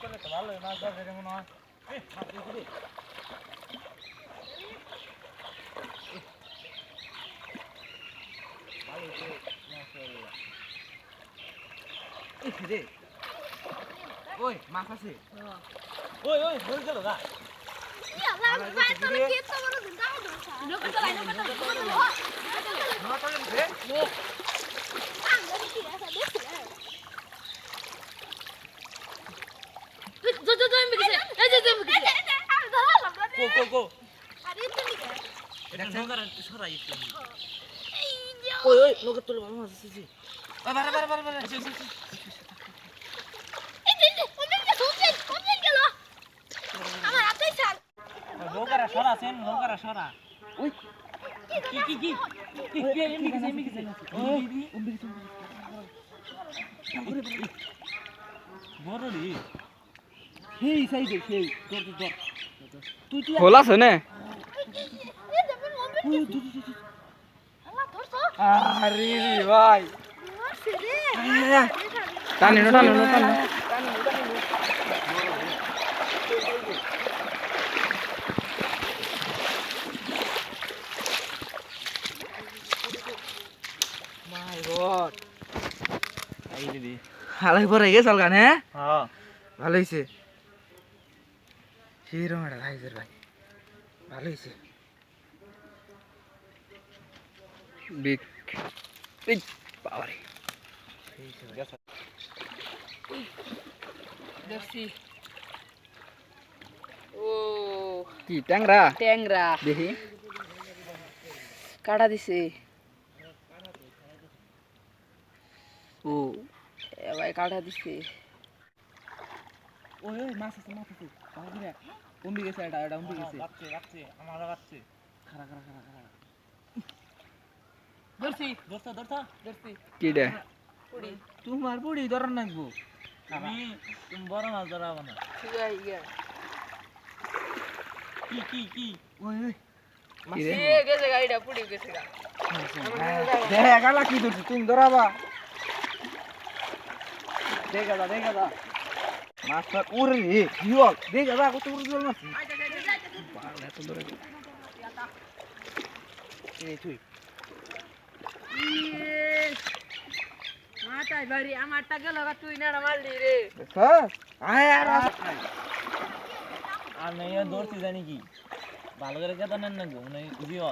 করলে তো ভালো মাছ ধরবে রে মনে হয়। ওই মাছ আছে ওই ওই ধরে গেল গা একটু ওই ওই ভালো মাছ আছে জি সরা আছেন নৌকার সরা। কি কি কি কি? কি এমনি গেছে এমনি গেছে ওই বড় রে সেই সাইডে সেই তোর তোর তুই তুই খোল আছে না। আরে ভাই। টানি নো টানি নো টানি মাই গড। এই দিদি হালাই পরে হ্যাঁ? হ্যাঁ। ভালো সেরকম একটা ভাইজের ভাই। ভালো হয়েছে। বিগ বিগ পাওয়ারে দেখছি। ও কি ট্যাংরা? ট্যাংরা। দেখি। কাটা দিছে। ও। এ ভাই কাটা দিছে। ওই ওই মাছ আছে মাছ আছে ভালো করে উম্বি গেছে এটা এটা উম্বি গেছে। বাচ্চে বাচ্চে আমারও বাচ্চে। খারা খারা খারা খারা ধরছি ধরতা ধরতা ধরছি। কি রে? পুড়ি। তোমার বুড়ি ধরার নাকবো তুমি তুমি বড় মাছ ধরাবো না। ঠিক আছে কি কি কি? ওই ওই। গেছে গাড়িটা পুড়ি গেছে গা। দেখা গেলা কি ধরছি তুমি ধরাবা। দেখা দা দেখা দা মাছটা উড়ে রে জিওল দেখা দা কত উড়ে জিওল মাছ পাগল এত ধরে এই তুই মাথায় বাড়ি আমারটা গেল গা তুই না মারলি রে হ্যাঁ আয় আর আর নাই ধরছি জানি কি ভালো করে কেতা নেন না গো মানে জিও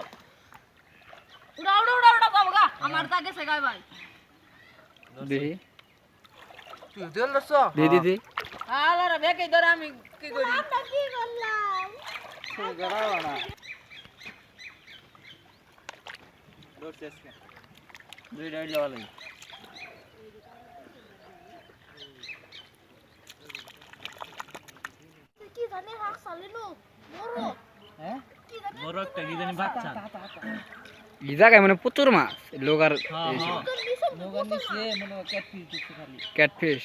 উড়া উড়া উড়া উড়া বাবা গা আমারটা গেছে গায় ভাই দেখি তুই দেল দছ দে দে দে আলারা বেকে ধরে আমি কি করি গড়াবা না ধরছি আজকে দুই ডাইল লাগালে হ্যাঁ বড় একটা কি জানি বাচ্চা এই জায়গায় মানে প্রচুর মাছ লোকার হ্যাঁ হ্যাঁ নৌকা নিচে মনে ক্যাটফিশ দিচ্ছে খালি ক্যাটফিশ